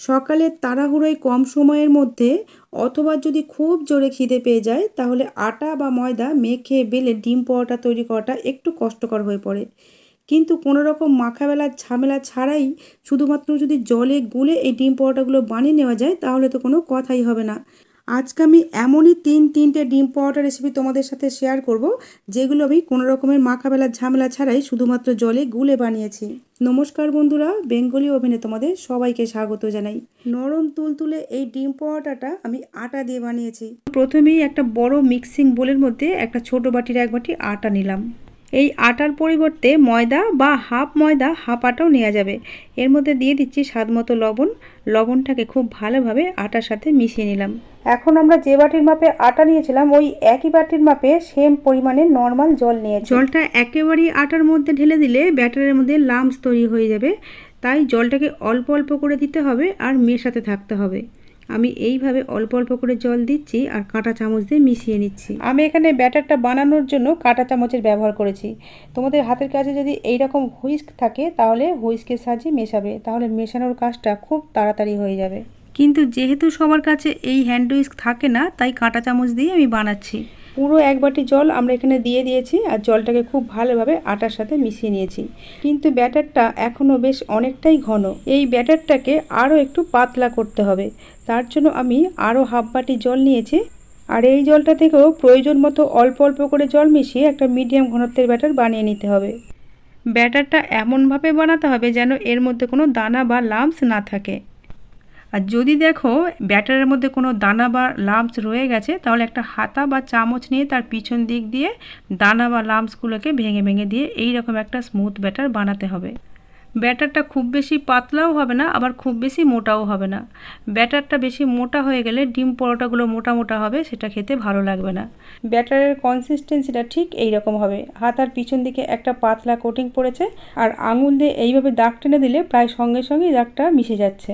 সকালে তাড়াহুড়োয় কম সময়ের মধ্যে অথবা যদি খুব জোরে খিদে পেয়ে যায়, তাহলে আটা বা ময়দা মেখে বেলে ডিম পরোটা তৈরি করাটা একটু কষ্টকর হয়ে পড়ে। কিন্তু কোনো রকম মাখাবেলার ঝামেলা ছাড়াই শুধুমাত্র যদি জলে গুলে এই ডিম পরোটাগুলো বানিয়ে নেওয়া যায়, তাহলে তো কোনো কথাই হবে না। আজকে আমি এমনই তিন, তিনটে ডিম পরোটা রেসিপি তোমাদের সাথে শেয়ার করব, যেগুলো আমি কোনো রকমের মাখাবেলার ঝামেলা ছাড়াই শুধুমাত্র জলে গুলে বানিয়েছি। নমস্কার বন্ধুরা, বেঙ্গলি ওভেনে তোমাদের সবাইকে স্বাগত জানাই। নরম তুলতুলে এই ডিম পরোটাটা আমি আটা দিয়ে বানিয়েছি। প্রথমেই একটা বড় মিক্সিং বোলের মধ্যে একটা ছোট বাটির এক বাটি আটা নিলাম। এই আটার পরিবর্তে ময়দা বা হাফ ময়দা, হাফ আটাও নেওয়া যাবে। এর মধ্যে দিয়ে দিচ্ছি স্বাদ মতো লবণ। লবণটাকে খুব ভালোভাবে আটার সাথে মিশিয়ে নিলাম। এখন আমরা যে বাটির মাপে আটা নিয়েছিলাম, ওই একই বাটির মাপে সেম পরিমাণে নর্মাল জল নিয়েছি। জলটা একেবারেই আটার মধ্যে ঢেলে দিলে ব্যাটারের মধ্যে লামস তৈরি হয়ে যাবে। তাই জলটাকে অল্প অল্প করে দিতে হবে আর মেশাতে থাকতে হবে। আমি এইভাবে অল্প অল্প করে জল দিচ্ছি আর কাঁটা চামচ দিয়ে মিশিয়ে নিচ্ছি। আমি এখানে ব্যাটারটা বানানোর জন্য কাঁটা চামচের ব্যবহার করেছি। তোমাদের হাতের কাছে যদি এই রকম হুইস্ক থাকে তাহলে হুইস্কের সাহায্যে মেশাবে। তাহলে মেশানোর কাজটা খুব তাড়াতাড়ি হয়ে যাবে। কিন্তু যেহেতু সবার কাছে এই হ্যান্ড হুইস্ক থাকে না তাই কাঁটা চামচ দিয়ে আমি বানাচ্ছি। পুরো এক বাটি জল আমরা এখানে দিয়ে দিয়েছি আর জলটাকে খুব ভালোভাবে আটার সাথে মিশিয়ে নিয়েছি। কিন্তু ব্যাটারটা এখনও বেশ অনেকটাই ঘন। এই ব্যাটারটাকে আরও একটু পাতলা করতে হবে। তার জন্য আমি আরও হাফ বাটি জল নিয়েছি। আর এই জলটা থেকেও প্রয়োজন মতো অল্প অল্প করে জল মিশিয়ে একটা মিডিয়াম ঘনত্বের ব্যাটার বানিয়ে নিতে হবে। ব্যাটারটা এমনভাবে বানাতে হবে যেন এর মধ্যে কোনো দানা বা লাম্পস না থাকে। আর যদি দেখো, ব্যাটারের মধ্যে কোনো দানা বা লাম্পস রয়ে গেছে, তাহলে একটা হাতা বা চামচ নিয়ে তার পিছন দিক দিয়ে দানা বা লাম্পসগুলোকে ভেঙে ভেঙে দিয়ে এই রকম একটা স্মুথ ব্যাটার বানাতে হবে। ব্যাটারটা খুব বেশি পাতলাও হবে না, আবার খুব বেশি মোটাও হবে না। ব্যাটারটা বেশি মোটা হয়ে গেলে ডিম পরোটাগুলো মোটা মোটা হবে, সেটা খেতে ভালো লাগবে না। ব্যাটারের কনসিস্টেন্সিটা ঠিক এই রকম হবে। হাতার পিছন দিকে একটা পাতলা কোটিং পড়েছে, আর আঙুল দিয়ে এইভাবে দাগ টেনে দিলে প্রায় সঙ্গে সঙ্গেই দাগটা মিশে যাচ্ছে।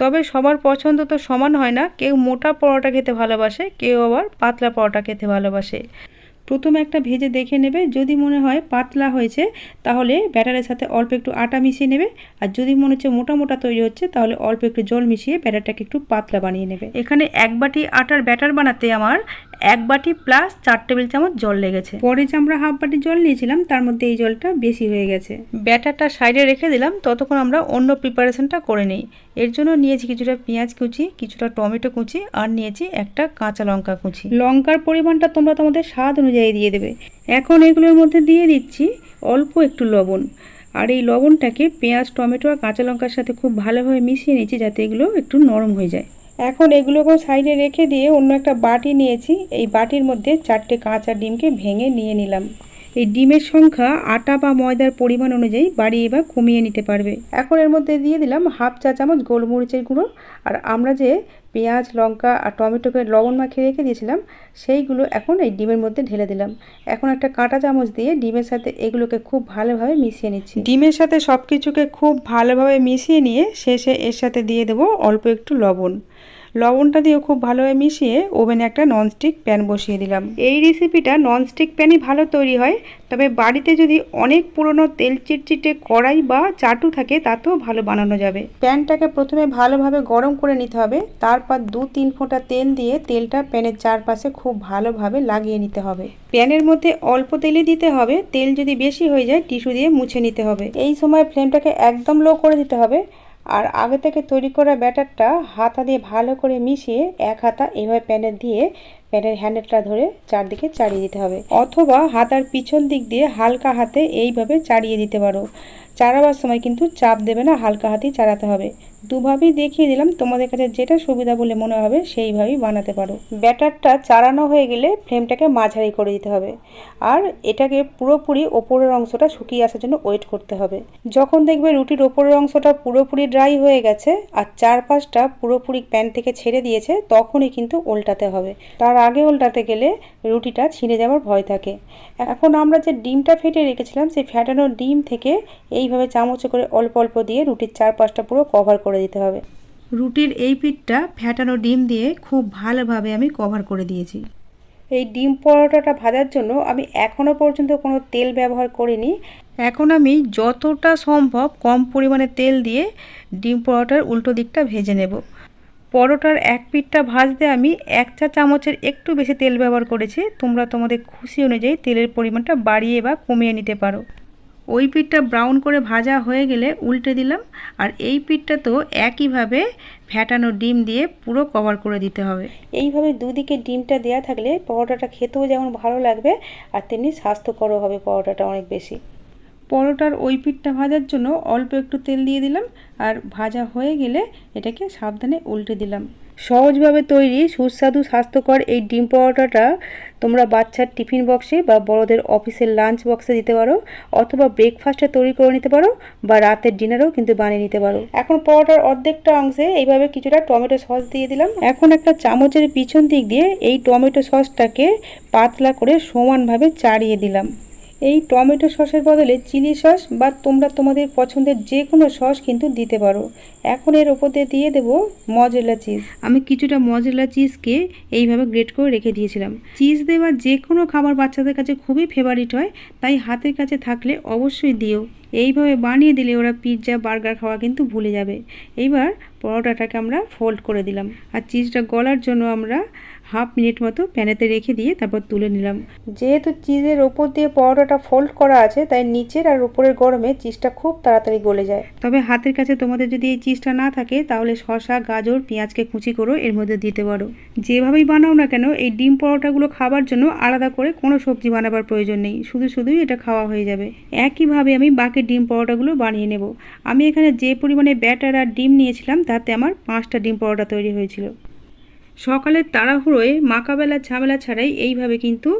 তবে সবার পছন্দ তো সমান হয় না। কেউ মোটা পরোটা খেতে ভালোবাসে, কেউ আবার পাতলা পরোটা খেতে ভালোবাসে। প্রথমে একটা ভেজে দেখে নেবে, যদি মনে হয় পাতলা হয়েছে, তাহলে ব্যাটারের সাথে অল্প একটু আটা মিশিয়ে নেবে। আর যদি মনে হচ্ছে মোটা মোটা তৈরি হচ্ছে, তাহলে অল্প একটু জল মিশিয়ে ব্যাটারটাকে একটু পাতলা বানিয়ে নেবে। এখানে এক বাটি আটার ব্যাটার বানাতে আমার এক বাটি প্লাস চার টেবিল চামচ জল লেগেছে। পরে যে আমরা হাফ বাটি জল নিয়েছিলাম তার মধ্যে এই জলটা বেশি হয়ে গেছে। ব্যাটারটা সাইডে রেখে দিলাম ততক্ষণ আমরা অন্য প্রিপারেশনটা করে নিই। এর জন্য নিয়েছি কিছুটা পেঁয়াজ কুচি কিছুটা টমেটো কুচি আর নিয়েছি একটা কাঁচা লঙ্কা কুচি। লঙ্কার পরিমাণটা তোমরা তোমাদের স্বাদ অনুযায়ী দিয়ে দেবে। এখন এগুলোর মধ্যে দিয়ে দিচ্ছি অল্প একটু লবণ। আর এই লবণটাকে পেঁয়াজ টমেটো আর কাঁচা লঙ্কার সাথে খুব ভালোভাবে মিশিয়ে নিচ্ছি যাতে এগুলো একটু নরম হয়ে যায়। এখন এগুলোকেও সাইডে রেখে দিয়ে অন্য একটা বাটি নিয়েছি। এই বাটির মধ্যে চারটে কাঁচা ডিমকে ভেঙে নিয়ে নিলাম। এই ডিমের সংখ্যা আটা বা ময়দার পরিমাণ অনুযায়ী বাড়িয়ে বা কমিয়ে নিতে পারবে। এখন এর মধ্যে দিয়ে দিলাম হাফ চা চামচ গোলমরিচের গুঁড়ো। আর আমরা যে পেঁয়াজ, লঙ্কা আর টমেটোকে লবণ মাখিয়ে রেখে দিয়েছিলাম, সেইগুলো এখন এই ডিমের মধ্যে ঢেলে দিলাম। এখন একটা কাঁটা চামচ দিয়ে ডিমের সাথে এগুলোকে খুব ভালোভাবে মিশিয়ে নিচ্ছি। ডিমের সাথে সব কিছুকে খুব ভালোভাবে মিশিয়ে নিয়ে শেষে এর সাথে দিয়ে দেবো অল্প একটু লবণ। লবণটা দিয়েও খুব ভালোভাবে মিশিয়ে ওভেনে একটা ননস্টিক প্যান বসিয়ে দিলাম। এই রেসিপিটা ননস্টিক প্যানই ভালো তৈরি হয়, তবে বাড়িতে যদি অনেক পুরনো তেল চিটচিটে কড়াই বা চাটু থাকে, তাতেও ভালো বানানো যাবে। প্যানটাকে প্রথমে ভালোভাবে গরম করে নিতে হবে, তারপর দু তিন ফোঁটা তেল দিয়ে তেলটা প্যানের চারপাশে খুব ভালোভাবে লাগিয়ে নিতে হবে। প্যানের মধ্যে অল্প তেলই দিতে হবে, তেল যদি বেশি হয়ে যায়, টিস্যু দিয়ে মুছে নিতে হবে। এই সময় ফ্লেমটাকে একদম লো করে দিতে হবে আর আগে থেকে তৈরি করা ব্যাটারটা হাতা দিয়ে ভালো করে মিশিয়ে এক হাতা এভাবে প্যানে দিয়ে প্যানের হ্যান্ডেলটা ধরে চারদিকে চাড়িয়ে দিতে হবে। অথবা হাতার পিছন দিক দিয়ে হালকা হাতে এইভাবে চাড়িয়ে দিতে পারো। চাড়াবার সময় কিন্তু চাপ দেবে না, হালকা হাতেই চাড়াতে হবে। দুভাবেই দেখিয়ে দিলাম, তোমাদের কাছে যেটা সুবিধা বলে মনে হবে সেইভাবেই বানাতে পারো। ব্যাটারটা চাড়ানো হয়ে গেলে ফ্লেমটাকে মাঝারি করে দিতে হবে আর এটাকে পুরোপুরি ওপরের অংশটা শুকিয়ে আসার জন্য ওয়েট করতে হবে। যখন দেখবে রুটির ওপরের অংশটা পুরোপুরি ড্রাই হয়ে গেছে আর চারপাশটা পুরোপুরি প্যান থেকে ছেড়ে দিয়েছে, তখনই কিন্তু উল্টাতে হবে। তার আগে উল্টাতে গেলে রুটিটা ছিঁড়ে যাওয়ার ভয় থাকে। এখন আমরা যে ডিমটা ফেটে রেখেছিলাম, সেই ফ্যাটানো ডিম থেকে এইভাবে চামচে করে অল্প অল্প দিয়ে রুটির চারপাশটা পুরো কভার করে দিতে হবে। রুটির এই পিঠটা ফ্যাটানো ডিম দিয়ে খুব ভালোভাবে আমি কভার করে দিয়েছি। এই ডিম পরোটাটা ভাজার জন্য আমি এখনও পর্যন্ত কোনো তেল ব্যবহার করিনি। এখন আমি যতটা সম্ভব কম পরিমাণে তেল দিয়ে ডিম পরোটার উল্টো দিকটা ভেজে নেব। পরোটার এক পিঠটা ভাজতে আমি এক চা চামচের একটু বেশি তেল ব্যবহার করেছি। তোমরা তোমাদের খুশি অনুযায়ী তেলের পরিমাণটা বাড়িয়ে বা কমিয়ে নিতে পারো। ওই পিঠটা ব্রাউন করে ভাজা হয়ে গেলে উল্টে দিলাম। আর এই পিঠটা তো একইভাবে ফ্যাটানো ডিম দিয়ে পুরো কভার করে দিতে হবে। এইভাবে দুদিকে ডিমটা দেওয়া থাকলে পরোটাটা খেতেও যেমন ভালো লাগবে, আর তেমনি স্বাস্থ্যকরও হবে পরোটাটা অনেক বেশি। পরোটার ওই পিঠটা ভাজার জন্য অল্প একটু তেল দিয়ে দিলাম আর ভাজা হয়ে গেলে এটাকে সাবধানে উল্টে দিলাম। সহজভাবে তৈরি সুস্বাদু স্বাস্থ্যকর এই ডিম পরোটাটা তোমরা বাচ্চার টিফিন বক্সে বা বড়দের অফিসের লাঞ্চ বক্সে দিতে পারো অথবা ব্রেকফাস্টে তৈরি করে নিতে পারো বা রাতের ডিনারেও কিন্তু বানিয়ে নিতে পারো। এখন পরোটার অর্ধেকটা অংশে এইভাবে কিছুটা টমেটো সস দিয়ে দিলাম। এখন একটা চামচের পিছন দিক দিয়ে এই টমেটো সসটাকে পাতলা করে সমানভাবে চাড়িয়ে দিলাম। এই টমেটো সসের বদলে চিলি সস বা তোমরা তোমাদের পছন্দের যে কোনো সস কিন্তু দিতে পারো। এখন এর ওপর দিয়ে দেবো মজরেলা চিজ। আমি কিছুটা মজরেলা চিজকে এইভাবে গ্রেট করে রেখে দিয়েছিলাম। চিজ দেওয়া যে কোনো খাবার বাচ্চাদের কাছে খুবই ফেভারিট হয়, তাই হাতের কাছে থাকলে অবশ্যই দিও। এইভাবে বানিয়ে দিলে ওরা পিৎজা বার্গার খাওয়া কিন্তু ভুলে যাবে। এইবার পরোটাটাকে আমরা ফোল্ড করে দিলাম। আর চিজটা গলার জন্য আমরা হাফ মিনিট মতো প্যানেতে রেখে দিয়ে তারপর তুলে নিলাম। যেহেতু চিজের ওপর দিয়ে পরোটাটা ফোল্ড করা আছে তাই নিচের আর উপরের গরমে চিজটা খুব তাড়াতাড়ি গলে যায়। তবে হাতের কাছে তোমাদের যদি এই চিজটা না থাকে তাহলে শসা গাজর পেঁয়াজকে কুচি করো এর মধ্যে দিতে পারো। যেভাবেই বানাও না কেন এই ডিম পরোটাগুলো খাবার জন্য আলাদা করে কোনো সবজি বানাবার প্রয়োজন নেই। শুধু শুধুই এটা খাওয়া হয়ে যাবে। একইভাবে আমি বাকি ডিম পরোটাগুলো বানিয়ে নেব। আমি এখানে যে পরিমাণে ব্যাটার আর ডিম নিয়েছিলাম তাতে আমার পাঁচটা ডিম পরোটা তৈরি হয়েছিল। সকালের তাড়াহুড়োয় মাকাবেলা ঝামেলা ছাড়াই এইভাবে কিন্তু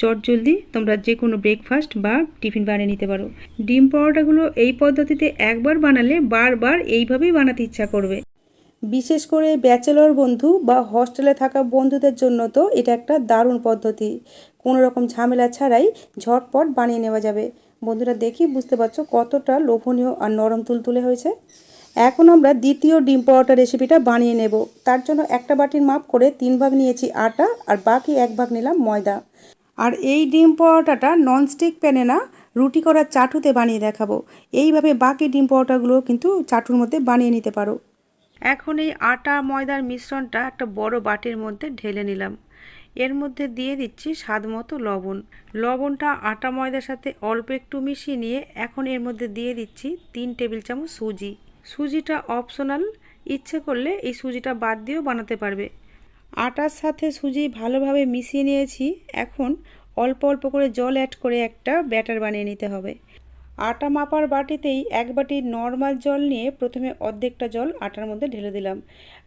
চটজলদি তোমরা যে কোনো ব্রেকফাস্ট বা টিফিন বানিয়ে নিতে পারো। ডিম পরোটাগুলো এই পদ্ধতিতে একবার বানালে বারবার এইভাবেই বানাতে ইচ্ছা করবে। বিশেষ করে ব্যাচেলর বন্ধু বা হস্টেলে থাকা বন্ধুদের জন্য তো এটা একটা দারুণ পদ্ধতি। কোনো রকম ঝামেলা ছাড়াই ঝটপট বানিয়ে নেওয়া যাবে। বন্ধুরা দেখি বুঝতে পারছ কতটা লোভনীয় আর নরম তুলতুলে হয়েছে। এখন আমরা দ্বিতীয় ডিম পরোটা রেসিপিটা বানিয়ে নেব। তার জন্য একটা বাটির মাপ করে তিন ভাগ নিয়েছি আটা আর বাকি এক ভাগ নিলাম ময়দা। আর এই ডিম পরোটাটা ননস্টিক প্যানে না, রুটি করার চাটুতে বানিয়ে দেখাবো। এইভাবে বাকি ডিম পরোটাগুলো কিন্তু চাটুর মধ্যে বানিয়ে নিতে পারো। এখন এই আটা, ময়দার মিশ্রণটা একটা বড় বাটির মধ্যে ঢেলে নিলাম। এর মধ্যে দিয়ে দিচ্ছি স্বাদ মতো লবণ। লবণটা আটা, ময়দার সাথে অল্প একটু মিশিয়ে নিয়ে এখন এর মধ্যে দিয়ে দিচ্ছি তিন টেবিল চামচ সুজি। সুজিটা অপশনাল ইচ্ছে করলে এই সুজিটা বাদ দিয়েও বানাতে পারবে। আটার সাথে সুজি ভালোভাবে মিশিয়ে নিয়েছি, এখন অল্প অল্প করে জল অ্যাড করে একটা ব্যাটার বানিয়ে নিতে হবে। আটা মাপার বাটিতেই এক বাটি নর্মাল জল নিয়ে প্রথমে অর্ধেকটা জল আটার মধ্যে ঢেলে দিলাম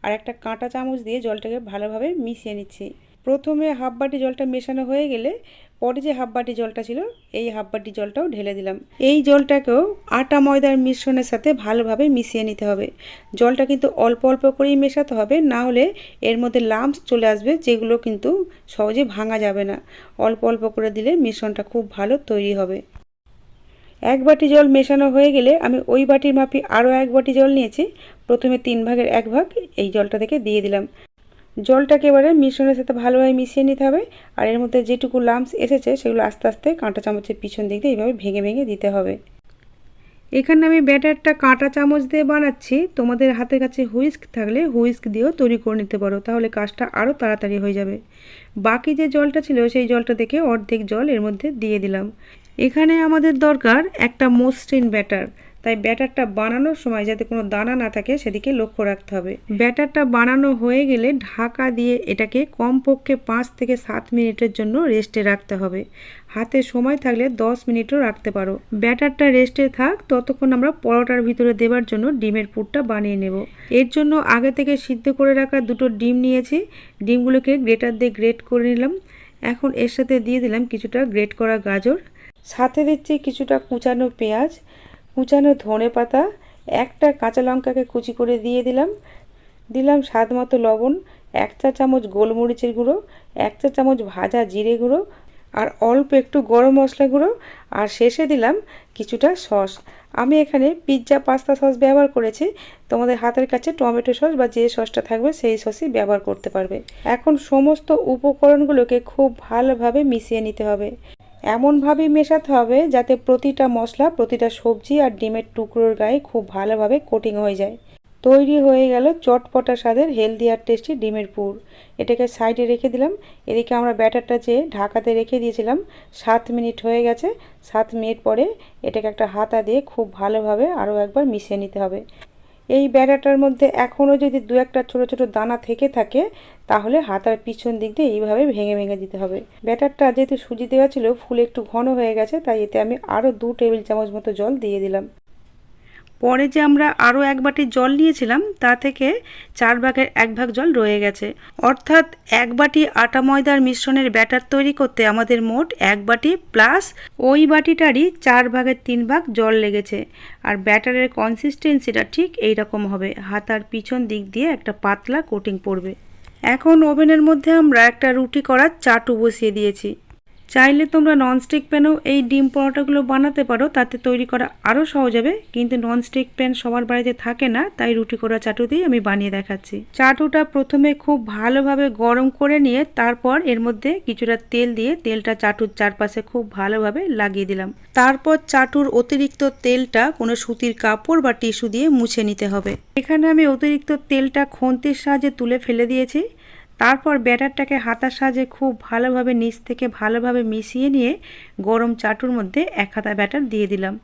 আর একটা কাঁটা চামচ দিয়ে জলটাকে ভালোভাবে মিশিয়ে নিচ্ছি। প্রথমে হাফ বাটি জলটা মেশানো হয়ে গেলে পরে যে হাফ বাটি জলটা ছিল, এই হাফ বাটি জলটাও ঢেলে দিলাম। এই জলটাকেও আটা ময়দার মিশ্রণের সাথে ভালোভাবে মিশিয়ে নিতে হবে। জলটা কিন্তু অল্প অল্প করেই মেশাতে হবে, না হলে এর মধ্যে লাম্পস চলে আসবে, যেগুলো কিন্তু সহজে ভাঙা যাবে না। অল্প অল্প করে দিলে মিশ্রণটা খুব ভালো তৈরি হবে। এক বাটি জল মেশানো হয়ে গেলে আমি ওই বাটির মাপি আরও এক বাটি জল নিয়েছি। প্রথমে তিন ভাগের এক ভাগ এই জলটা থেকে দিয়ে দিলাম। জলটাকে এবারে মিশ্রণের সাথে ভালোভাবে মিশিয়ে নিতে হবে। আর এর মধ্যে যেটুকু লাম্পস এসেছে, সেগুলো আস্তে আস্তে কাঁটা চামচের পিছন দিক দিয়ে এইভাবে ভেঙে ভেঙে দিতে হবে। এখানে আমি ব্যাটারটা কাঁটা চামচ দিয়ে বানাচ্ছি। তোমাদের হাতের কাছে হুইস্ক থাকলে হুইস্ক দিয়েও তৈরি করে নিতে পারো, তাহলে কাজটা আরও তাড়াতাড়ি হয়ে যাবে। বাকি যে জলটা ছিল, সেই জলটা থেকে অর্ধেক জল এর মধ্যে দিয়ে দিলাম। এখানে আমাদের দরকার একটা মসৃণ ব্যাটার। তাই ব্যাটারটা বানানোর সময় যাতে কোনো দানা না থাকে, সেদিকে লক্ষ্য রাখতে হবে। ব্যাটারটা বানানো হয়ে গেলে ঢাকা দিয়ে এটাকে কমপক্ষে পাঁচ থেকে সাত মিনিটের জন্য রেস্টে রাখতে হবে। হাতে সময় থাকলে দশ মিনিটও রাখতে পারো। ব্যাটারটা রেস্টে থাক, ততক্ষণ আমরা পরোটার ভিতরে দেবার জন্য ডিমের পুরটা বানিয়ে নেব। এর জন্য আগে থেকে সিদ্ধ করে রাখা দুটো ডিম নিয়েছি। ডিমগুলোকে গ্রেটার দিয়ে গ্রেট করে নিলাম। এখন এর সাথে দিয়ে দিলাম কিছুটা গ্রেট করা গাজর। সাথে দিচ্ছি কিছুটা কুচানো পেঁয়াজ। কুচানো ধনে পাতা, একটা কাঁচা লঙ্কাকে কুচি করে দিয়ে দিলাম। দিলাম স্বাদ মতো লবণ, এক চা চামচ গোলমরিচের গুঁড়ো, এক চা চামচ ভাজা জিরে গুঁড়ো, আর অল্প একটু গরম মশলা গুঁড়ো, আর শেষে দিলাম কিছুটা সস। আমি এখানে পিৎজা পাস্তা সস ব্যবহার করেছি। তোমাদের হাতের কাছে টমেটো সস বা যে সসটা থাকবে সেই সসই ব্যবহার করতে পারবে। এখন সমস্ত উপকরণগুলোকে খুব ভালোভাবে মিশিয়ে নিতে হবে। এমনভাবে মেশাতে হবে যাতে প্রতিটা মশলা, প্রতিটা সবজি আর ডিমের টুকরোর গায়ে খুব ভালোভাবে কোটিং হয়ে যায়। তৈরি হয়ে গেল চটপটা স্বাদের হেলদি আর টেস্টি ডিমের পুর। এটাকে সাইডে রেখে দিলাম। এদিকে আমরা ব্যাটারটা যে ঢাকাতে রেখে দিয়েছিলাম, সাত মিনিট হয়ে গেছে। সাত মিনিট পরে এটাকে একটা হাতা দিয়ে খুব ভালোভাবে আরও একবার মিশিয়ে নিতে হবে। এই বেড়াটার মধ্যে এখনও যদি দু একটা ছোট ছোট দানা থেকে থাকে, তাহলে হাতার পিছন দিক দিয়ে এইভাবে ভেঙে ভেঙে দিতে হবে। ব্যাটারটা যেহেতু সুজি দেওয়া ছিল, ফুলে একটু ঘন হয়ে গেছে, তাই এতে আমি আরও দু টেবিল চামচ মতো জল দিয়ে দিলাম। পরে যে আমরা আরও এক বাটি জল নিয়েছিলাম, তা থেকে চার ভাগের এক ভাগ জল রয়ে গেছে। অর্থাৎ এক বাটি আটা ময়দার মিশ্রণের ব্যাটার তৈরি করতে আমাদের মোট এক বাটি প্লাস ওই বাটিটারই চার ভাগের তিন ভাগ জল লেগেছে। আর ব্যাটারের কনসিস্টেন্সিটা ঠিক এই রকম হবে, হাতার পিছন দিক দিয়ে একটা পাতলা কোটিং পড়বে। এখন ওভেনের মধ্যে আমরা একটা রুটি করার চাটু বসিয়ে দিয়েছি। চাইলে তোমরা ননস্টিক প্যানেও এই ডিম পরোটাগুলো বানাতে পারো, তাতে তৈরি করা আরও সহজ হবে। কিন্তু ননস্টিক প্যান সবার বাড়িতে থাকে না, তাই রুটি করা চাটু দিয়ে আমি বানিয়ে দেখাচ্ছি। চাটুটা প্রথমে খুব ভালোভাবে গরম করে নিয়ে তারপর এর মধ্যে কিছুটা তেল দিয়ে তেলটা চাটুর চারপাশে খুব ভালোভাবে লাগিয়ে দিলাম। তারপর চাটুর অতিরিক্ত তেলটা কোনো সুতির কাপড় বা টিস্যু দিয়ে মুছে নিতে হবে। এখানে আমি অতিরিক্ত তেলটা খন্তির সাহায্যে তুলে ফেলে দিয়েছি। তারপর ব্যাটারটাকে হাতার সাহায্যে খুব ভালোভাবে নিচ থেকে ভালোভাবে মিশিয়ে নিয়ে গরম চাটুর মধ্যে এক হাতা ব্যাটার দিয়ে দিলাম।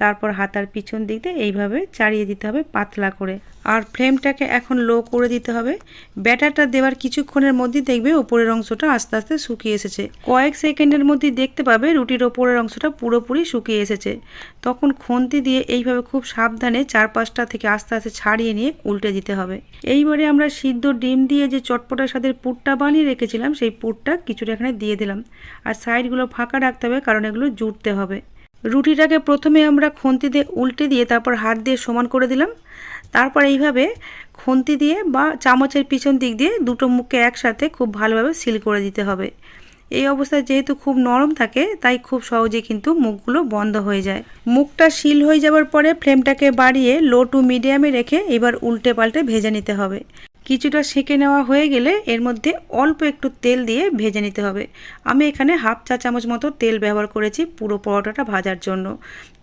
তারপর হাতার পিছন দিক দিয়ে এইভাবে চাড়িয়ে দিতে হবে পাতলা করে। আর ফ্লেমটাকে এখন লো করে দিতে হবে। ব্যাটারটা দেওয়ার কিছুক্ষণের মধ্যেই দেখবে উপরের অংশটা আস্তে আস্তে শুকিয়ে এসেছে। কয়েক সেকেন্ডের মধ্যেই দেখতে পাবে রুটির ওপরের অংশটা পুরোপুরি শুকিয়ে এসেছে। তখন খন্তি দিয়ে এইভাবে খুব সাবধানে চারপাশটা থেকে আস্তে আস্তে ছাড়িয়ে নিয়ে উল্টে দিতে হবে। এইবারে আমরা সিদ্ধ ডিম দিয়ে যে চটপটা স্বাদের পুরটা বানিয়ে রেখেছিলাম, সেই পুরটা কিছুটা এখানে দিয়ে দিলাম। আর সাইডগুলো ফাঁকা রাখতে হবে কারণ এগুলো জুড়তে হবে। রুটিটাকে প্রথমে আমরা খুন্তি দিয়ে উল্টে দিয়ে তারপর হাত দিয়ে সমান করে দিলাম। তারপর এইভাবে খুন্তি দিয়ে বা চামচের পিছন দিক দিয়ে দুটো মুখকে একসাথে খুব ভালোভাবে সিল করে দিতে হবে। এই অবস্থায় যেহেতু খুব নরম থাকে, তাই খুব সহজে কিন্তু মুখগুলো বন্ধ হয়ে যায়। মুখটা সিল হয়ে যাওয়ার পরে ফ্লেমটাকে বাড়িয়ে লো টু মিডিয়ামে রেখে এবার উল্টে পাল্টে ভেজে নিতে হবে। কিছুটা সেঁকে নেওয়া হয়ে গেলে এর মধ্যে অল্প একটু তেল দিয়ে ভেজে নিতে হবে। আমি এখানে হাফ চা চামচ মতো তেল ব্যবহার করেছি পুরো পরোটাটা ভাজার জন্য।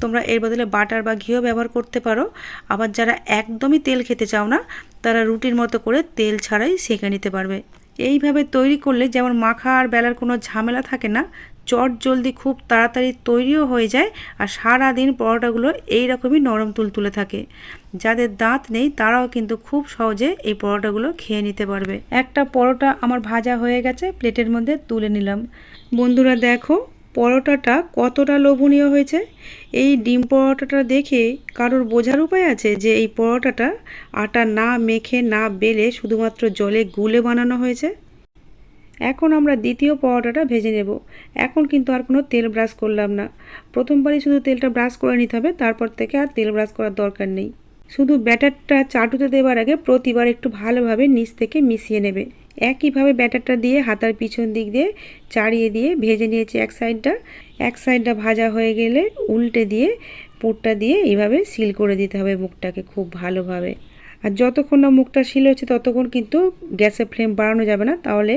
তোমরা এর বদলে বাটার বা ঘিও ব্যবহার করতে পারো। আবার যারা একদমই তেল খেতে চাও না, তারা রুটির মতো করে তেল ছাড়াই সেঁকে নিতে পারবে। এইভাবে তৈরি করলে যেমন মাখা আর বেলার কোনো ঝামেলা থাকে না চট জলদি খুব তাড়াতাড়ি তৈরিও হয়ে যায় আর সারাদিন পরোটাগুলো এই রকমই নরম তুলতুলে থাকে। যাদের দাঁত নেই তারাও কিন্তু খুব সহজে এই পরোটাগুলো খেয়ে নিতে পারবে। একটা পরোটা আমার ভাজা হয়ে গেছে, প্লেটের মধ্যে তুলে নিলাম। বন্ধুরা দেখো, পরোটাটা কতটা লোভনীয় হয়েছে। এই ডিম পরোটাটা দেখে কারোর বোঝার উপায় আছে যে এই পরোটাটা আটা না মেখে না বেলে শুধুমাত্র জলে গুলে বানানো হয়েছে? এখন আমরা দ্বিতীয় পরোটাটা ভেজে নেব। এখন কিন্তু আর কোনো তেল ব্রাশ করলাম না। প্রথমবারই শুধু তেলটা ব্রাশ করে নিতে হবে, তারপর থেকে আর তেল ব্রাশ করার দরকার নেই। শুধু ব্যাটারটা চাটুতে দেওয়ার আগে প্রতিবার একটু ভালোভাবে নিচ থেকে মিশিয়ে নেবে। একইভাবে ব্যাটারটা দিয়ে হাতার পিছন দিক দিয়ে চাড়িয়ে দিয়ে ভেজে নিয়েছি এক সাইডটা। এক সাইডটা ভাজা হয়ে গেলে উল্টে দিয়ে পুরটা দিয়ে এইভাবে সিল করে দিতে হবে মুখটাকে খুব ভালোভাবে। যতক্ষণ না মুখটা শিল হচ্ছে ততক্ষণ কিন্তু গ্যাসের ফ্লেম বাড়ানো যাবে না। তাহলে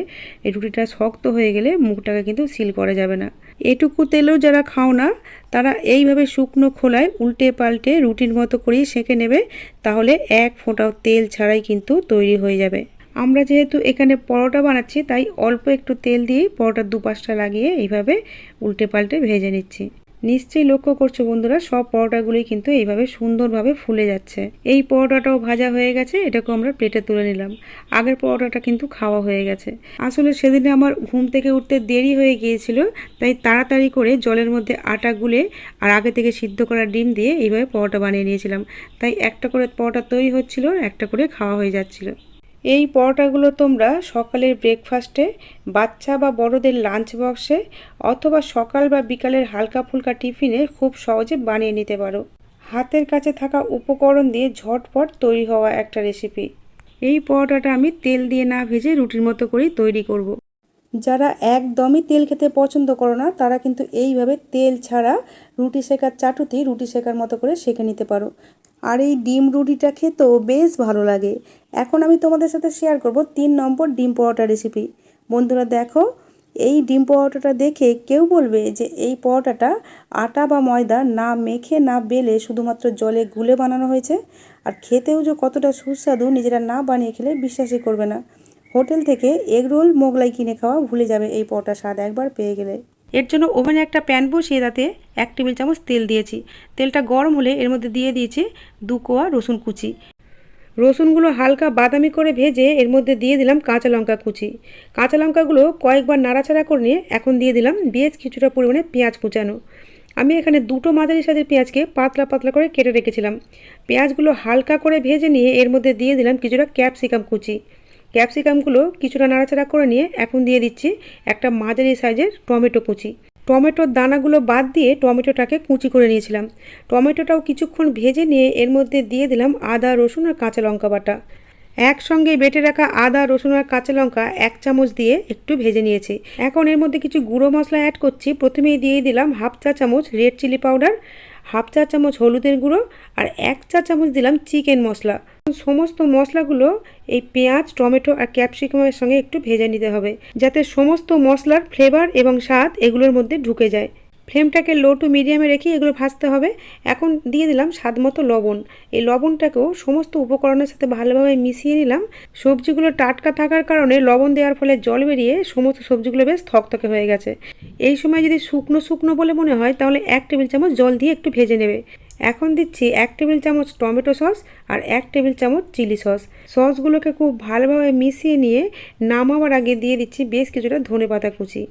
এই রুটিটা শক্ত হয়ে গেলে মুখটাকে কিন্তু সিল করা যাবে না। এটুকু তেলেও যারা খাও না, তারা এইভাবে শুকনো খোলায় উল্টে পাল্টে রুটির মতো করেই সেঁকে নেবে, তাহলে এক ফোঁটাও তেল ছাড়াই কিন্তু তৈরি হয়ে যাবে। আমরা যেহেতু এখানে পরোটা বানাচ্ছি, তাই অল্প একটু তেল দিয়ে পরোটার দুপাশটা লাগিয়ে এইভাবে উল্টে পাল্টে ভেজে নিচ্ছি। নিশ্চয়ই লক্ষ্য করছ বন্ধুরা, সব পরোটাগুলোই কিন্তু এইভাবে সুন্দরভাবে ফুলে যাচ্ছে। এই পরোটাটাও ভাজা হয়ে গেছে, এটাকেও আমরা প্লেটে তুলে নিলাম। আগের পরোটাটা কিন্তু খাওয়া হয়ে গেছে। আসলে সেদিনে আমার ঘুম থেকে উঠতে দেরি হয়ে গিয়েছিল, তাই তাড়াতাড়ি করে জলের মধ্যে আটা গুলে আর আগে থেকে সিদ্ধ করা ডিম দিয়ে এইভাবে পরোটা বানিয়ে নিয়েছিলাম। তাই একটা করে পরোটা তৈরি হচ্ছিল একটা করে খাওয়া হয়ে যাচ্ছিল। এই পরোটাগুলো তোমরা সকালের ব্রেকফাস্টে বাচ্চা বা বড়দের লাঞ্চ বক্সে অথবা সকাল বা বিকালের হালকা ফুলকা টিফিনে খুব সহজে বানিয়ে নিতে পারো। হাতের কাছে থাকা উপকরণ দিয়ে ঝটপট তৈরি হওয়া একটা রেসিপি এই পরোটাটা আমি তেল দিয়ে না ভেজে রুটির মতো করেই তৈরি করব। যারা একদমই তেল খেতে পছন্দ করো না, তারা কিন্তু এইভাবে তেল ছাড়া রুটি শেখার চাটুতেই রুটি শেখার মতো করে শেখে নিতে পারো। আর এই ডিম রুটিটা খেতেও বেশ ভালো লাগে। এখন আমি তোমাদের সাথে শেয়ার করব তিন নম্বর ডিম পরোটা রেসিপি বন্ধুরা দেখো, এই ডিম পরোটাটা দেখে কেউ বলবে যে এই পরোটাটা আটা বা ময়দা না মেখে, না বেলে শুধুমাত্র জলে গুলে বানানো হয়েছে। আর খেতেও যে কতটা সুস্বাদু নিজেরা না বানিয়ে খেলে বিশ্বাসই করবে না। হোটেল থেকে এগরোল মোগলাই কিনে খাওয়া ভুলে যাবে এই পরোটার স্বাদ একবার পেয়ে গেলে। এর জন্য ওভেনে একটা প্যান বসিয়ে তাতে এক টেবিল চামচ তেল দিয়েছি। তেলটা গরম হলে এর মধ্যে দিয়ে দিয়েছি দু কোয়া রসুন কুচি। রসুনগুলো হালকা বাদামি করে ভেজে এর মধ্যে দিয়ে দিলাম কাঁচা লঙ্কা কুচি। কাঁচা লঙ্কাগুলো কয়েকবার নাড়াচাড়া করে নিয়ে এখন দিয়ে দিলাম বেশ কিছুটা পরিমাণে পেঁয়াজ কুচানো। আমি এখানে দুটো মাঝারি সাজের পেঁয়াজকে পাতলা পাতলা করে কেটে রেখেছিলাম। পেঁয়াজগুলো হালকা করে ভেজে নিয়ে এর মধ্যে দিয়ে দিলাম কিছুটা ক্যাপসিকাম কুচি। ক্যাপসিকামগুলো কিছুটা নাড়াচাড়া করে নিয়ে এখন দিয়ে দিচ্ছি একটা মাঝারি সাইজের টমেটো কুচি। টমেটোর দানাগুলো বাদ দিয়ে টমেটোটাকে কুচি করে নিয়েছিলাম। টমেটোটাও কিছুক্ষণ ভেজে নিয়ে এর মধ্যে দিয়ে দিলাম আদা, রসুন আর কাঁচা লঙ্কা বাটা। একসঙ্গে বেটে রাখা আদা, রসুন আর কাঁচা লঙ্কা এক চামচ দিয়ে একটু ভেজে নিয়েছি। এখন এর মধ্যে কিছু গুঁড়ো মশলা অ্যাড করছি। প্রথমেই দিয়ে দিলাম হাফ চা চামচ রেড চিলি পাউডার, হাফ চা চামচ হলুদের গুঁড়ো আর এক চা চামচ দিলাম চিকেন মশলা। সমস্ত মশলাগুলো এই পেঁয়াজ, টমেটো আর ক্যাপসিকামের সঙ্গে একটু ভেজে নিতে হবে, যাতে সমস্ত মশলার ফ্লেভার এবং স্বাদ এগুলোর মধ্যে ঢুকে যায়। ফ্লেমটাকে লো টু মিডিয়ামে রেখে এগুলো ভাজতে হবে। এখন দিয়ে দিলাম স্বাদ মতো লবণ। এই লবণটাকেও সমস্ত উপকরণের সাথে ভালোভাবে মিশিয়ে নিলাম। সবজিগুলো টাটকা থাকার কারণে লবণ দেওয়ার ফলে জল বেরিয়ে সমস্ত সবজিগুলো বেশ থকথকে হয়ে গেছে। এই সময় যদি শুকনো শুকনো বলে মনে হয়, তাহলে এক টেবিল চামচ জল দিয়ে একটু ভেজে নেবে। এখন দিচ্ছি এক টেবিল চামচ টমেটো সস আর এক টেবিল চামচ চিলি সস। সসগুলোকে খুব ভালোভাবে মিশিয়ে নিয়ে নামাবার আগে দিয়ে দিচ্ছি বেশ কিছুটা ধনে পাতা কুচি।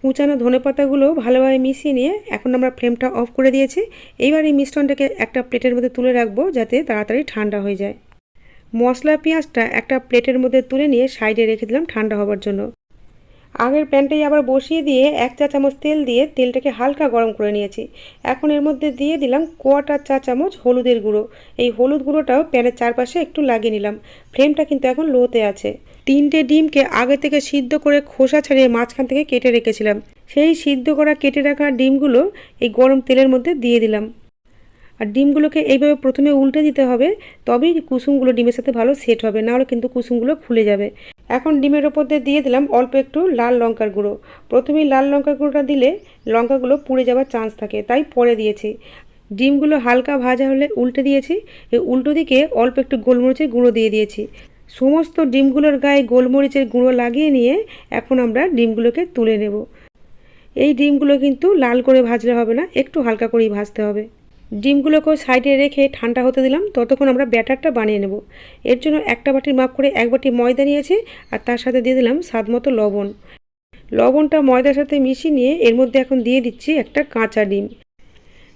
কুচানো ধনে পাতাগুলো ভালোভাবে মিশিয়ে নিয়ে এখন আমরা ফ্লেমটা অফ করে দিয়েছি। এইবার এই মিশ্রণটাকে একটা প্লেটের মধ্যে তুলে রাখব যাতে তাড়াতাড়ি ঠান্ডা হয়ে যায়। মশলা, পেঁয়াজটা একটা প্লেটের মধ্যে তুলে নিয়ে সাইডে রেখে দিলাম ঠান্ডা হবার জন্য। আগের প্যানটাই আবার বসিয়ে দিয়ে এক চা চামচ তেল দিয়ে তেলটাকে হালকা গরম করে নিয়েছি। এখন এর মধ্যে দিয়ে দিলাম কোয়াটার চা চামচ হলুদের গুঁড়ো। এই হলুদ গুঁড়োটাও প্যানের চারপাশে একটু লাগিয়ে নিলাম। ফ্লেমটা কিন্তু এখন লোতে আছে। তিনটে ডিমকে আগে থেকে সিদ্ধ করে খোসা ছাড়িয়ে মাঝখান থেকে কেটে রেখেছিলাম। সেই সিদ্ধ করা কেটে রাখা ডিমগুলো এই গরম তেলের মধ্যে দিয়ে দিলাম। আর ডিমগুলোকে এইভাবে প্রথমে উল্টে দিতে হবে, তবেই কুসুমগুলো ডিমের সাথে ভালো সেট হবে, নাহলে কিন্তু কুসুমগুলো খুলে যাবে। এখন ডিমের ওপর দিয়ে দিয়ে দিলাম অল্প একটু লাল লঙ্কার গুঁড়ো। প্রথমেই লাল লঙ্কার গুঁড়োটা দিলে লঙ্কাগুলো পুড়ে যাওয়ার চান্স থাকে, তাই পরে দিয়েছি। ডিমগুলো হালকা ভাজা হলে উল্টে দিয়েছি, এই উল্টো দিকে অল্প একটু গোলমরিচের গুঁড়ো দিয়ে দিয়েছি। সমস্ত ডিমগুলোর গায়ে গোলমরিচের গুঁড়ো লাগিয়ে নিয়ে এখন আমরা ডিমগুলোকে তুলে নেব। এই ডিমগুলো কিন্তু লাল করে ভাজলে হবে না, একটু হালকা করেই ভাজতে হবে। ডিমগুলোকেও সাইডে রেখে ঠান্ডা হতে দিলাম। ততক্ষণ আমরা ব্যাটারটা বানিয়ে নেব। এর জন্য একটা বাটির মাপ করে এক বাটি ময়দা নিয়েছি আর তার সাথে দিয়ে দিলাম স্বাদ মতো লবণ। লবণটা ময়দার সাথে মিশিয়ে নিয়ে এর মধ্যে এখন দিয়ে দিচ্ছি একটা কাঁচা ডিম।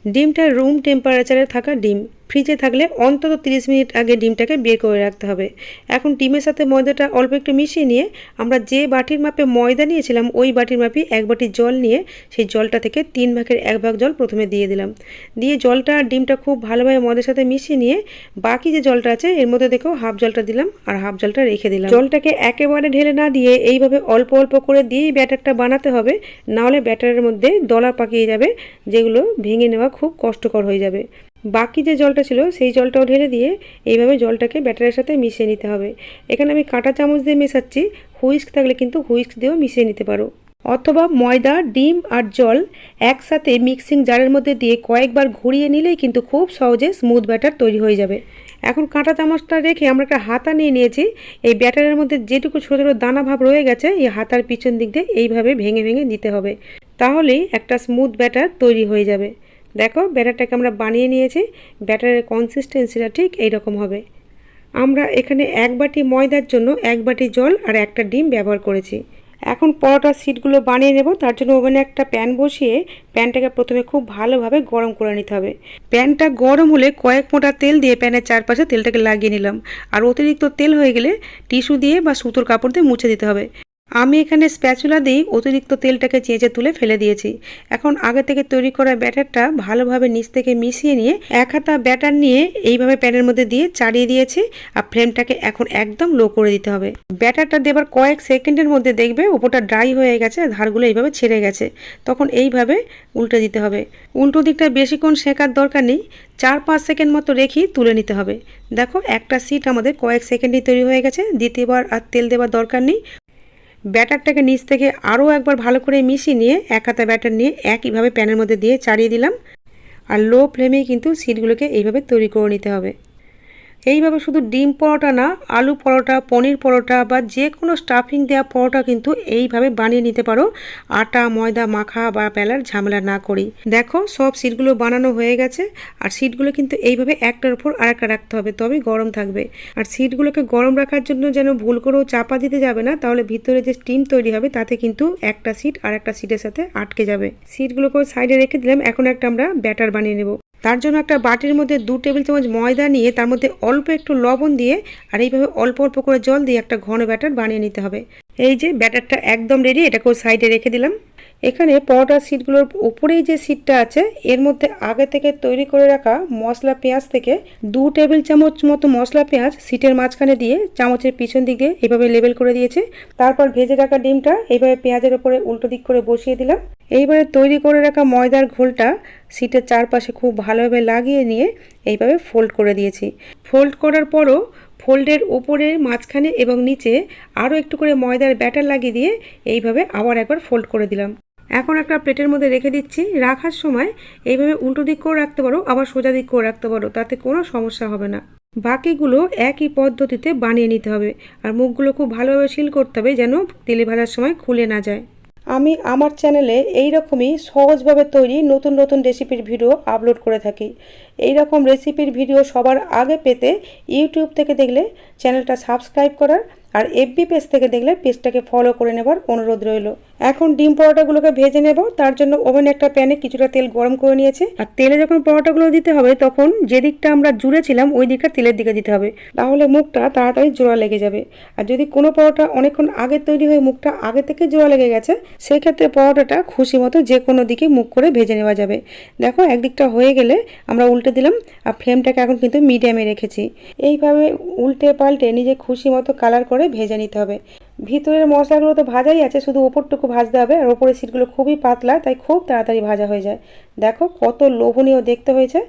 ডিমটা রুম টেম্পারেচারে থাকা ডিম। ফ্রিজে থাকলে অন্তত 30 মিনিট আগে ডিমটাকে বের করে রাখতে হবে। এখন ডিমের সাথে ময়দাটা অল্প একটু মিশিয়ে নিয়ে আমরা যে বাটির মাপে ময়দা নিয়েছিলাম, ওই বাটির মাপে এক বাটি জল নিয়ে সেই জলটা থেকে তিন ভাগের এক ভাগ জল প্রথমে দিয়ে দিলাম। দিয়ে জলটা আর ডিমটা খুব ভালোভাবে ময়দার সাথে মিশিয়ে নিয়ে বাকি যে জলটা আছে, এর মধ্যে দেখো হাফ জলটা দিলাম আর হাফ জলটা রেখে দিলাম। জলটাকে একেবারে ঢেলে না দিয়ে এইভাবে অল্প অল্প করে দিয়েই ব্যাটারটা বানাতে হবে, নাহলে ব্যাটারের মধ্যে দলা পাকিয়ে যাবে, যেগুলো ভেঙে নেওয়া খুব কষ্টকর হয়ে যাবে। বাকি যে জলটা ছিল, সেই জলটাও ঢেলে দিয়ে এইভাবে জলটাকে ব্যাটারের সাথে মিশিয়ে নিতে হবে। এখানে আমি কাঁটা চামচ দিয়ে মেশাচ্ছি। হুইস্ক থাকলে কিন্তু হুইস্ক দিয়েও মিশিয়ে নিতে পারো। অথবা ময়দা, ডিম আর জল একসাথে মিক্সিং জারের মধ্যে দিয়ে কয়েকবার ঘুরিয়ে নিলেই কিন্তু খুব সহজে স্মুথ ব্যাটার তৈরি হয়ে যাবে। এখন কাঁটা চামচটা রেখে আমরা একটা হাতা নিয়ে নিয়েছি। এই ব্যাটারের মধ্যে যেটুকু ছোটো ছোটো দানা ভাব রয়ে গেছে, এই হাতার পিছন দিক দিয়ে এইভাবে ভেঙে ভেঙে দিতে হবে। তাহলেই একটা স্মুথ ব্যাটার তৈরি হয়ে যাবে। দেখো, ব্যাটারটাকে আমরা বানিয়ে নিয়েছি। ব্যাটারের কনসিস্টেন্সিটা ঠিক এইরকম হবে। আমরা এখানে এক বাটি ময়দার জন্য এক বাটি জল আর একটা ডিম ব্যবহার করেছি। এখন পরোটার সিটগুলো বানিয়ে নেব। তার জন্য ওভেনে একটা প্যান বসিয়ে প্যানটাকে প্রথমে খুব ভালোভাবে গরম করে নিতে হবে। প্যানটা গরম হলে কয়েক মোটা তেল দিয়ে প্যানের চারপাশে তেলটাকে লাগিয়ে নিলাম। আর অতিরিক্ত তেল হয়ে গেলে টিস্যু দিয়ে বা সুতোর কাপড় দিয়ে মুছে দিতে হবে। আমি এখানে স্প্যাচুলা দিয়ে অতিরিক্ত তেলটাকে চেঁচে তুলে ফেলে দিয়েছি। এখন আগে থেকে তৈরি করা ব্যাটারটা ভালোভাবে নিচ থেকে মিশিয়ে নিয়ে এক হাতা ব্যাটার নিয়ে এইভাবে প্যানের মধ্যে দিয়ে চাড়িয়ে দিয়েছি আর ফ্লেমটাকে এখন একদম লো করে দিতে হবে। ব্যাটারটা দেবার কয়েক সেকেন্ডের মধ্যে দেখবে ওপরটা ড্রাই হয়ে গেছে, ধারগুলো এইভাবে ছেড়ে গেছে। তখন এইভাবে উল্টে দিতে হবে। উল্টো দিকটা বেশিক্ষণ শেখার দরকার নেই, চার পাঁচ সেকেন্ড মতো রেখেই তুলে নিতে হবে। দেখো, একটা সিট আমাদের কয়েক সেকেন্ডেই তৈরি হয়ে গেছে, দ্বিতীয়বার আর তেল দেওয়ার দরকার নেই। ব্যাটারটাকে নিচ থেকে আরও একবার ভালো করে মিশিয়ে নিয়ে এক হাতা ব্যাটার নিয়ে একইভাবে প্যানের মধ্যে দিয়ে চাড়িয়ে দিলাম। আর লো ফ্লেমেই কিন্তু সিটগুলোকে এইভাবে তৈরি করে নিতে হবে। এইভাবে শুধু ডিম পরোটা না, আলু পরোটা, পনির পরোটা বা যে কোনো স্টাফিং দেওয়া পরোটা কিন্তু এইভাবে বানিয়ে নিতে পারো। আটা, ময়দা, মাখা বা বেলার ঝামেলা না করি। দেখো, সব সিটগুলো বানানো হয়ে গেছে আর সিটগুলো কিন্তু এইভাবে একটার উপর আরেকটা রাখতে হবে, তবেই গরম থাকবে। আর সিটগুলোকে গরম রাখার জন্য যেন ভুল করেও চাপা দিতে যাবে না, তাহলে ভিতরে যে স্টিম তৈরি হবে তাতে কিন্তু একটা সিট আর একটা সিটের সাথে আটকে যাবে। সিটগুলোকে সাইডে রেখে দিলাম, এখন একটা আমরা ব্যাটার বানিয়ে নেব। তার জন্য একটা বাটির মধ্যে দু টেবিল চামচ ময়দা নিয়ে তার মধ্যে অল্প একটু লবণ দিয়ে আর এইভাবে অল্প অল্প করে জল দিয়ে একটা ঘন ব্যাটার বানিয়ে নিতে হবে। এই যে ব্যাটারটা একদম রেডি এটাকেও সাইডে রেখে দিলাম। এখানে পরোটার সিটগুলোর উপরেই যে সিটটা আছে, এর মধ্যে আগে থেকে তৈরি করে রাখা মশলা পেঁয়াজ থেকে দু টেবিল চামচ মতো মশলা পেঁয়াজ সিটের মাঝখানে দিয়ে চামচের পিছন দিক দিয়ে এইভাবে লেবেল করে দিয়েছে। তারপর ভেজে রাখা ডিমটা এইভাবে পেঁয়াজের ওপরে উল্টো দিক করে বসিয়ে দিলাম। এইবারে তৈরি করে রাখা ময়দার ঘোলটা সিটের চারপাশে খুব ভালোভাবে লাগিয়ে নিয়ে এইভাবে ফোল্ড করে দিয়েছি। ফোল্ড করার পরও ফোল্ডের ওপরে মাঝখানে এবং নিচে আরও একটু করে ময়দার ব্যাটার লাগিয়ে দিয়ে এইভাবে আবার একবার ফোল্ড করে দিলাম। এখন একটা প্লেটের মধ্যে রেখে দিচ্ছি। রাখার সময় এইভাবে উল্টো দিক করে রাখতে পারো, আবার সোজা দিক করে রাখতে পারো, তাতে কোনো সমস্যা হবে না। বাকিগুলো একই পদ্ধতিতে বানিয়ে নিতে হবে। আর মুখগুলো খুব ভালোভাবে সিল করতে হবে যেন তেলে ভাজার সময় খুলে না যায়। আমি আমার চ্যানেলে এই রকমই সহজভাবে তৈরি নতুন নতুন রেসিপির ভিডিও আপলোড করে থাকি। এই রকম রেসিপির ভিডিও সবার আগে পেতে ইউটিউব থেকে দেখলে চ্যানেলটা সাবস্ক্রাইব করার আর এফবি পেজ থেকে দেখলে পেজটাকে ফলো করে নেবার অনুরোধ রইল। এখন ডিম পরোটাগুলোকে ভেজে নেব, তার জন্য ওভেন একটা প্যানে কিছুটা তেল গরম করে নিয়েছে। আর তেলে যখন পরোটাগুলো দিতে হবে, তখন যে দিকটা আমরা জুড়েছিলাম ওই দিকটা তেলের দিকে দিতে হবে। তাহলে মুখটা তাড়াতাড়ি জোড়া লেগে যাবে। আর যদি কোনো পরোটা অনেকক্ষণ আগে তৈরি হয়ে মুখটা আগে থেকে জোড়া লেগে গেছে সেই ক্ষেত্রে পরোটাটা খুশি মতো যে কোনো দিকে মুখ করে ভেজে নেওয়া যাবে। দেখো, একদিকটা হয়ে গেলে আমরা উল্টে দিলাম, আর ফ্লেমটাকে এখন কিন্তু মিডিয়ামে রেখেছি। এইভাবে উল্টে পাল্টে নিজে খুশি মতো কালার করে ভেজে নিতে হবে। ভিতরের মশলাগুলো তো ভাজাই আছে, শুধু ওপরটুকু ভাজতে হবে আর ওপরের সিটগুলো খুবই পাতলা, তাই খুব তাড়াতাড়ি ভাজা হয়ে যায়। দেখো কত লোভনীয় দেখতে হয়েছে।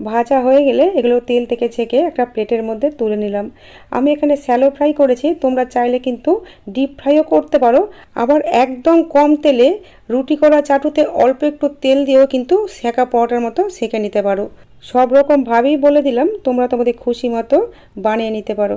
ভাজা হয়ে গেলে এগুলো তেল থেকে ছেঁকে একটা প্লেটের মধ্যে তুলে নিলাম। আমি এখানে স্যালো ফ্রাই করেছি, তোমরা চাইলে কিন্তু ডিপ ফ্রাইও করতে পারো। আবার একদম কম তেলে রুটি করা চাটুতে অল্প একটু তেল দিয়েও কিন্তু সেঁকা পরোটার মতো সেঁকে নিতে পারো। সব রকমভাবেই বলে দিলাম, তোমরা তোমাদের খুশি মতো বানিয়ে নিতে পারো।